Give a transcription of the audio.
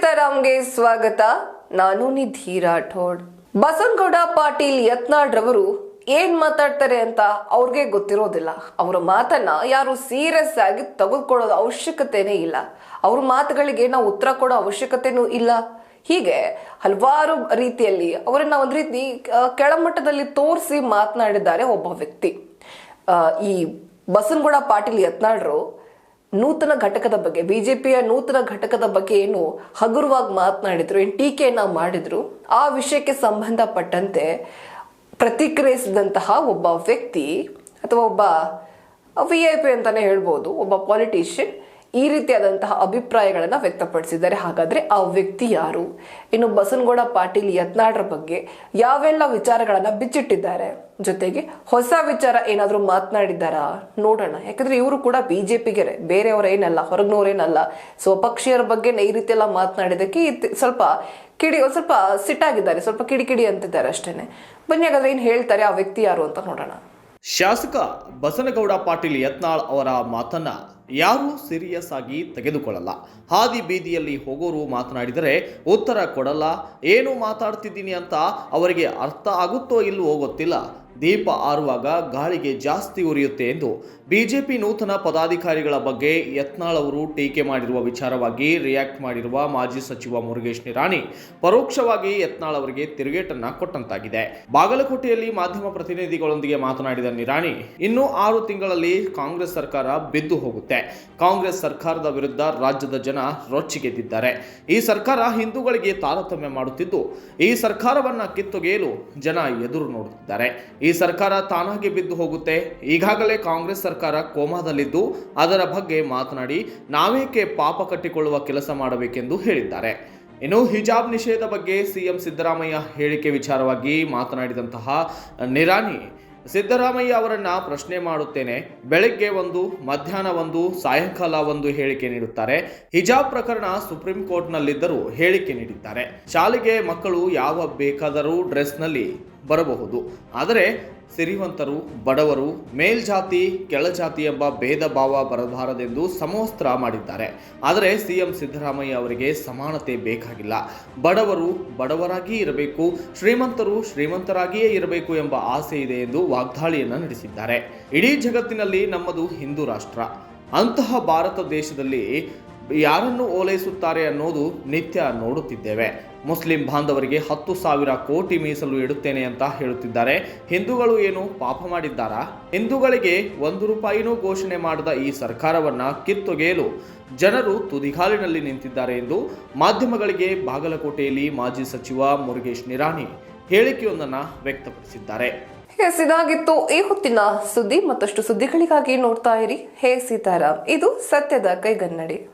ಸೀತಾರಾಮ್ಗೆ ಸ್ವಾಗತ. ನಾನು ನಿಧಿ ರಾಠೋಡ್. ಬಸನಗೌಡ ಪಾಟೀಲ್ ಯತ್ನಾಡ್ ರವರು ಏನ್ ಮಾತಾಡ್ತಾರೆ ಅಂತ ಅವ್ರಿಗೆ ಗೊತ್ತಿರೋದಿಲ್ಲ. ಅವರ ಮಾತನ್ನ ಯಾರು ಸೀರಿಯಸ್ ಆಗಿ ತೆಗೆದುಕೊಳ್ಳೋದು ಅವಶ್ಯಕತೆನೇ ಇಲ್ಲ. ಅವ್ರ ಮಾತುಗಳಿಗೆ ನಾವು ಉತ್ತರ ಕೊಡೋ ಅವಶ್ಯಕತೆನೂ ಇಲ್ಲ. ಹೀಗೆ ಹಲವಾರು ರೀತಿಯಲ್ಲಿ ಅವರನ್ನ ಒಂದ್ ರೀತಿ ಕೆಳಮಟ್ಟದಲ್ಲಿ ತೋರಿಸಿ ಮಾತನಾಡಿದ್ದಾರೆ ಒಬ್ಬ ವ್ಯಕ್ತಿ. ಈ ಬಸನಗೌಡ ಪಾಟೀಲ್ ಯತ್ನಾಳ್ರು ನೂತನ ಘಟಕದ ಬಗ್ಗೆ, ಬಿಜೆಪಿಯ ನೂತನ ಘಟಕದ ಬಗ್ಗೆ ಏನು ಹಗುರವಾಗಿ ಮಾತನಾಡಿದ್ರು, ಏನು ಟೀಕೆಯನ್ನ ಮಾಡಿದ್ರು, ಆ ವಿಷಯಕ್ಕೆ ಸಂಬಂಧಪಟ್ಟಂತೆ ಪ್ರತಿಕ್ರಿಯಿಸಿದಂತಹ ಒಬ್ಬ ವ್ಯಕ್ತಿ ಅಥವಾ ಒಬ್ಬ ವಿ ಐ ಪಿ ಅಂತಾನೆ ಹೇಳ್ಬೋದು, ಒಬ್ಬ ಪಾಲಿಟಿಷಿಯನ್ ಈ ರೀತಿಯಾದಂತಹ ಅಭಿಪ್ರಾಯಗಳನ್ನು ವ್ಯಕ್ತಪಡಿಸಿದ್ದಾರೆ. ಹಾಗಾದ್ರೆ ಆ ವ್ಯಕ್ತಿ ಯಾರು? ಇನ್ನು ಬಸನಗೌಡ ಪಾಟೀಲ್ ಯತ್ನಾಳ್ರ ಬಗ್ಗೆ ಯಾವೆಲ್ಲ ವಿಚಾರಗಳನ್ನು ಬಿಚ್ಚಿಟ್ಟಿದ್ದಾರೆ? ಜೊತೆಗೆ ಹೊಸ ವಿಚಾರ ಏನಾದರೂ ಮಾತನಾಡಿದ್ದಾರಾ? ನೋಡೋಣ. ಯಾಕಂದ್ರೆ ಇವರು ಕೂಡ ಬಿಜೆಪಿಗೆ ಬೇರೆಯವರೇನಲ್ಲ ಹೊರಗ್ನವ್ರೇನಲ್ಲ ಸ್ವಪಕ್ಷೀಯರ ಬಗ್ಗೆ ಈ ರೀತಿ ಎಲ್ಲ ಮಾತನಾಡಿದಕ್ಕೆ ಇತ್- ಸ್ವಲ್ಪ ಕಿಡಿ, ಒಂದು ಸ್ವಲ್ಪ ಸಿಟ್ಟಾಗಿದ್ದಾರೆ. ಸ್ವಲ್ಪ ಕಿಡಿ ಕಿಡಿ ಅಂತಿದ್ದಾರೆ ಅಷ್ಟೇನೆ. ಬನ್ನಿ, ಹಾಗಾದ್ರೆ ಏನು ಹೇಳ್ತಾರೆ ಆ ವ್ಯಕ್ತಿ ಯಾರು ಅಂತ ನೋಡೋಣ. ಶಾಸಕ ಬಸನಗೌಡ ಪಾಟೀಲ್ ಯತ್ನಾಳ್ ಅವರ ಮಾತನ್ನ ಯಾರೂ ಸೀರಿಯಸ್ ಆಗಿ ತೆಗೆದುಕೊಳ್ಳಲ್ಲ. ಹಾದಿ ಬೀದಿಯಲ್ಲಿ ಹೋಗೋರು ಮಾತನಾಡಿದರೆ, ಉತ್ತರ ಕೊಡಲ್ಲ, ಏನು ಮಾತಾಡ್ತಿದ್ದೀನಿ ಅಂತ ಅವರಿಗೆ ಅರ್ಥ ಆಗುತ್ತೋ ಇಲ್ಲವೋ ಗೊತ್ತಿಲ್ಲ. ದೀಪ ಆರುವಾಗ ಗಾಳಿಗೆ ಜಾಸ್ತಿ ಉರಿಯುತ್ತೆ ಎಂದು ಬಿಜೆಪಿ ನೂತನ ಪದಾಧಿಕಾರಿಗಳ ಬಗ್ಗೆ ಯತ್ನಾಳ್ ಅವರು ಟೀಕೆ ಮಾಡಿರುವ ವಿಚಾರವಾಗಿ ರಿಯಾಕ್ಟ್ ಮಾಡಿರುವ ಮಾಜಿ ಸಚಿವ ಮುರುಗೇಶ್ ನಿರಾಣಿ ಪರೋಕ್ಷವಾಗಿ ಯತ್ನಾಳ್ ಅವರಿಗೆ ತಿರುಗೇಟನ್ನ ಕೊಟ್ಟಂತಾಗಿದೆ. ಬಾಗಲಕೋಟೆಯಲ್ಲಿ ಮಾಧ್ಯಮ ಪ್ರತಿನಿಧಿಗಳೊಂದಿಗೆ ಮಾತನಾಡಿದ ನಿರಾಣಿ, ಇನ್ನು ಆರು ತಿಂಗಳಲ್ಲಿ ಕಾಂಗ್ರೆಸ್ ಸರ್ಕಾರ ಬಿದ್ದು ಹೋಗುತ್ತೆ. ಕಾಂಗ್ರೆಸ್ ಸರ್ಕಾರದ ವಿರುದ್ಧ ರಾಜ್ಯದ ಜನ ರೊಚ್ಚಿಗೆದ್ದಿದ್ದಾರೆ. ಈ ಸರ್ಕಾರ ಹಿಂದೂಗಳಿಗೆ ತಾರತಮ್ಯ ಮಾಡುತ್ತಿದ್ದು, ಈ ಸರ್ಕಾರವನ್ನ ಕಿತ್ತೊಗೆಯಲು ಜನ ಎದುರು ನೋಡುತ್ತಿದ್ದಾರೆ. ಈ ಸರ್ಕಾರ ತಾನಾಗಿ ಬಿದ್ದು ಹೋಗುತ್ತೆ. ಈಗಾಗಲೇ ಕಾಂಗ್ರೆಸ್ ಸರ್ಕಾರ ಕೋಮಾದಲ್ಲಿದ್ದು, ಅದರ ಬಗ್ಗೆ ಮಾತನಾಡಿ ನಾವೇಕೆ ಪಾಪ ಕಟ್ಟಿಕೊಳ್ಳುವ ಕೆಲಸ ಮಾಡಬೇಕೆಂದು ಹೇಳಿದ್ದಾರೆ. ಇನ್ನು ಹಿಜಾಬ್ ನಿಷೇಧ ಬಗ್ಗೆ ಸಿಎಂ ಸಿದ್ದರಾಮಯ್ಯ ಹೇಳಿಕೆ ವಿಚಾರವಾಗಿ ಮಾತನಾಡಿದಂತಹ ನಿರಾಣಿ ಸಿದ್ದರಾಮಯ್ಯ ಅವರನ್ನು ಪ್ರಶ್ನೆ ಮಾಡುತ್ತೇನೆ. ಬೆಳಗ್ಗೆ ಒಂದು, ಮಧ್ಯಾಹ್ನ ಒಂದು, ಸಾಯಂಕಾಲ ಒಂದು ಹೇಳಿಕೆ ನೀಡುತ್ತಾರೆ. ಹಿಜಾಬ್ ಪ್ರಕರಣ ಸುಪ್ರೀಂ ಕೋರ್ಟ್ನಲ್ಲಿದ್ದರೂ ಹೇಳಿಕೆ ನೀಡಿದ್ದಾರೆ. ಶಾಲೆಗೆ ಮಕ್ಕಳು ಯಾವ ಬೇಕಾದರೂ ಡ್ರೆಸ್ನಲ್ಲಿ ಬರಬಹುದು. ಆದರೆ ಸಿರಿವಂತರು, ಬಡವರು, ಮೇಲ್ಜಾತಿ, ಕೆಳಜಾತಿ ಎಂಬ ಭೇದ ಭಾವ ಬರಬಾರದೆಂದು ಸಮವಸ್ತ್ರ ಮಾಡಿದ್ದಾರೆ. ಆದರೆ ಸಿಎಂ ಸಿದ್ದರಾಮಯ್ಯ ಅವರಿಗೆ ಸಮಾನತೆ ಬೇಕಾಗಿಲ್ಲ. ಬಡವರು ಬಡವರಾಗಿ ಇರಬೇಕು, ಶ್ರೀಮಂತರು ಶ್ರೀಮಂತರಾಗಿಯೇ ಇರಬೇಕು ಎಂಬ ಆಸೆ ಇದೆ ಎಂದು ವಾಗ್ದಾಳಿಯನ್ನು ನಡೆಸಿದ್ದಾರೆ. ಇಡೀ ಜಗತ್ತಿನಲ್ಲಿ ನಮ್ಮದು ಹಿಂದೂ ರಾಷ್ಟ್ರ. ಅಂತಹ ಭಾರತ ದೇಶದಲ್ಲಿ ಯಾರನ್ನು ಓಲೈಸುತ್ತಾರೆ ಅನ್ನೋದು ನಿತ್ಯ ನೋಡುತ್ತಿದ್ದೇವೆ. ಮುಸ್ಲಿಂ ಬಾಂಧವರಿಗೆ ಹತ್ತು ಸಾವಿರ ಕೋಟಿ ಮೀಸಲು ಇಡುತ್ತೇನೆ ಅಂತ ಹೇಳುತ್ತಿದ್ದಾರೆ. ಹಿಂದೂಗಳು ಏನು ಪಾಪ ಮಾಡಿದ್ದಾರಾ? ಹಿಂದೂಗಳಿಗೆ ಒಂದು ರೂಪಾಯಿನೂ ಘೋಷಣೆ ಮಾಡದ ಈ ಸರ್ಕಾರವನ್ನ ಕಿತ್ತೊಗೆಯಲು ಜನರು ತುದಿಗಾಲಿನಲ್ಲಿ ನಿಂತಿದ್ದಾರೆ ಎಂದು ಮಾಧ್ಯಮಗಳಿಗೆ ಬಾಗಲಕೋಟೆಯಲ್ಲಿ ಮಾಜಿ ಸಚಿವ ಮುರುಗೇಶ್ ನಿರಾಣಿ ಹೇಳಿಕೆಯೊಂದನ್ನು ವ್ಯಕ್ತಪಡಿಸಿದ್ದಾರೆ. ಎಸ್ ಈ ಹೊತ್ತಿನ ಸುದ್ದಿ ಮತ್ತಷ್ಟು ಸುದ್ದಿಗಳಿಗಾಗಿ ನೋಡ್ತಾ ಇರಿ. ಹೇ ಸೀತಾರಾಮ್, ಇದು ಸತ್ಯದ ಕೈಗನ್ನಡಿ.